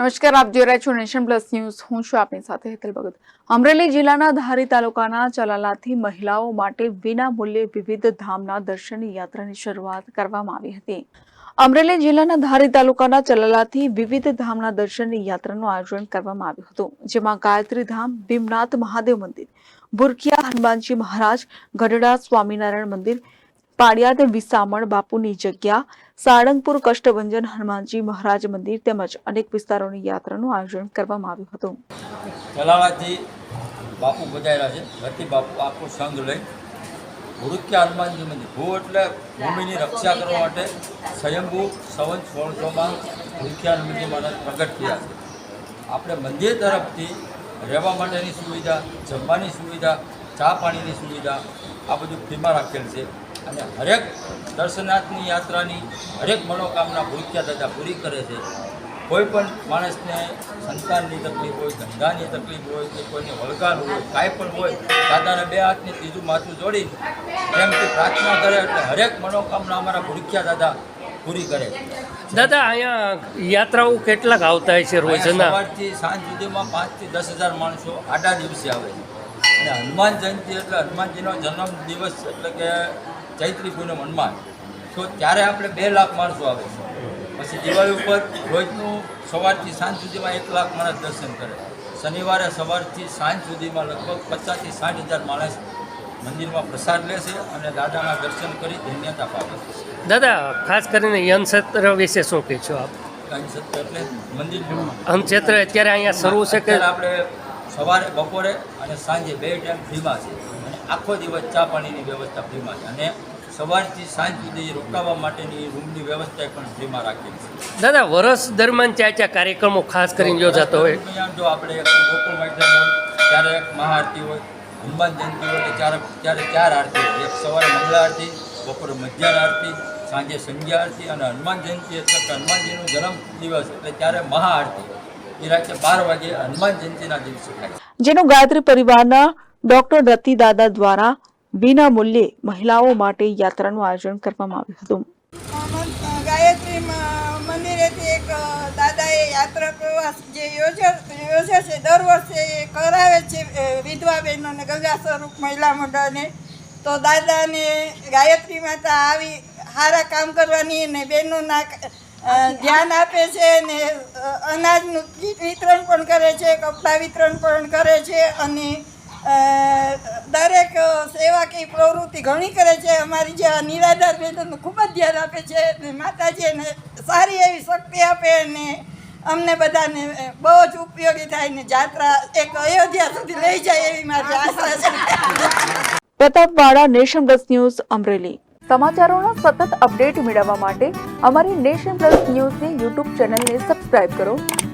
નમસ્કાર, આપ જોઈ રહ્યા છો નેશન પ્લસ ન્યૂઝ. હું છું આપની સાથે હેતલ ભગત. અમરેલી જિલ્લાના ધારી તાલુકાના ચલાલાથી મહિલાઓ માટે વિના મૂલ્યે વિવિધ ધામના દર્શનની યાત્રાની શરૂઆત કરવામાં આવી હતી. અમરેલી જિલ્લાના ધારી તાલુકાના ચલાલાથી વિવિધ ધામના દર્શનની યાત્રાનું આયોજન કરવામાં આવ્યું હતું, જેમાં ગાયત્રી ધામ, ભીમનાથ મહાદેવ મંદિર બુરખિયા હનુમાનજી મહારાજ, ગઢડા સ્વામિનારાયણ મંદિર પાડિયાદ વિસામણ બાપુની જગ્યા, સાળંગપુર કષ્ટભંજન હનુમાનજી મહારાજ મંદિર તેમજ અનેક વિસ્તારોની યાત્રાનું આયોજન કરવામાં આવ્યું હતું. જલાળાથી બાપુ પધાર્યા છે. ઘરથી બાપુ આખો સંઘ લઈ ભૂરુક્યા હનુમાનજી મંદિર. ભૂ એટલે ભૂમિની રક્ષા કરવા માટે સ્વયંભૂ સવન સોળસોમાં ભૂરુક્યા હનુમાનજી મહારાજ પ્રગટ થયા છે. આપણે મંદિર તરફથી રહેવા માટેની સુવિધા, જમવાની સુવિધા, ચા પાણીની સુવિધા આ બધું ફ્રીમાં રાખેલ છે. અને હરેક દર્શનાર્થની યાત્રાની હરેક મનોકામના ભૂખ્યા દાદા પૂરી કરે છે. કોઈ પણ માણસને સંતાનની તકલીફ હોય ધંધાની તકલીફ હોય કે કોઈને વળગાર હોય કાંઈ પણ હોય દાદાને બે હાથની ત્રીજું માથું જોડી પ્રેમથી પ્રાર્થના કરે એટલે હરેક મનોકામના અમારા ભૂખ્યા દાદા પૂરી કરે. દાદા અહીંયા યાત્રાઓ કેટલાક આવતા હોય છે રોજ રોજના? સવારથી સાંજ સુધીમાં પાંચથી દસ હજાર માણસો આડા દિવસે આવે છે. અને હનુમાન જયંતિ એટલે હનુમાનજીનો જન્મ દિવસ એટલે કે ચૈત્રી પૂનમ હનુમાન. તો ત્યારે આપણે બે લાખ માણસો આવે છે. પછી દિવાળી ઉપર રોજનું સવારથી સાંજ સુધીમાં એક લાખ માણસ દર્શન કરે. શનિવારે સવારથી સાંજ સુધીમાં લગભગ પચાસથી સાઠ હજાર માણસ મંદિરમાં પ્રસાદ લે છે અને દાદાના દર્શન કરી ધન્યતા પામે છે. દાદા ખાસ કરીને યનક્ષેત્ર વિશે શું કહેશો આપ? કંઈ એટલે મંદિર અન્નક્ષેત્ર અત્યારે અહીંયા શરૂ છે કે આપણે સવારે બપોરે અને સાંજે બે ટાઈમ ફ્રીમાં છે. આખો દિવસ ચા પાણીની વ્યવસ્થા ફ્રીમાં છે. અને સવારથી સાંજ સુધી રોકાવા માટેની રૂમની વ્યવસ્થા પણ ફ્રીમાં રાખેલી છે. દાદા વર્ષ દરમિયાન ચા ચા કાર્યક્રમો ખાસ કરીને યોજાતો હોય. જો આપણે ગોકુળ ત્યારે એક મહાઆરતી હોય હનુમાન જયંતિ હોય ત્યારે ત્યારે ચાર આરતી હોય. એક સવારે મંગળા આરતી બપોરે મધ્યાહન આરતી સાંજે સંધ્યા આરતી અને હનુમાન જયંતિ એટલે કે હનુમાનજીનો જન્મ દિવસ એટલે ત્યારે મહાઆરતી. એ રાત્રે બાર વાગે હનુમાન જયંતિના દિવસે થાય જેનું ગાયત્રી પરિવારના ડોક્ટર રતિ દ્વારા વિના મૂલ્યે મહિલાઓ માટે યાત્રાનું આયોજન કરવામાં આવ્યું હતું. ગાયત્રી મંદિરેથી એક દાદાએ યાત્રા પ્રવાસ જે યોજે છે, દર વર્ષે એ કરાવે છે વિધવા બહેનોને ગંગા સ્વરૂપ મહિલા મંડળને. તો દાદાને ગાયત્રી માતા આવી સારા કામ કરવાની અને બહેનોના ધ્યાન આપે છે ને અનાજનું વિતરણ પણ કરે છે, કપડાં વિતરણ પણ કરે છે અને દરેક સેવાકીય પ્રવૃત્તિ ઘણી કરે છે. અમારી જે નિરાધાર બહેનોનું ખૂબ જ ધ્યાન આપે છે ને માતાજી એને સારી એવી શક્તિ આપે ને અમને બધાને બહુ જ ઉપયોગી થાય ને જાત્રા એક અયોધ્યા સુધી લઈ જાય એવી મારી આશા છે. Pratapvada nation plus news Amreli. સમાચારોના સતત અપડેટ મેળવવા માટે અમારી નેશન પ્લસ ન્યૂઝની યુટ્યુબ ચેનલને સબસ્ક્રાઇબ કરો.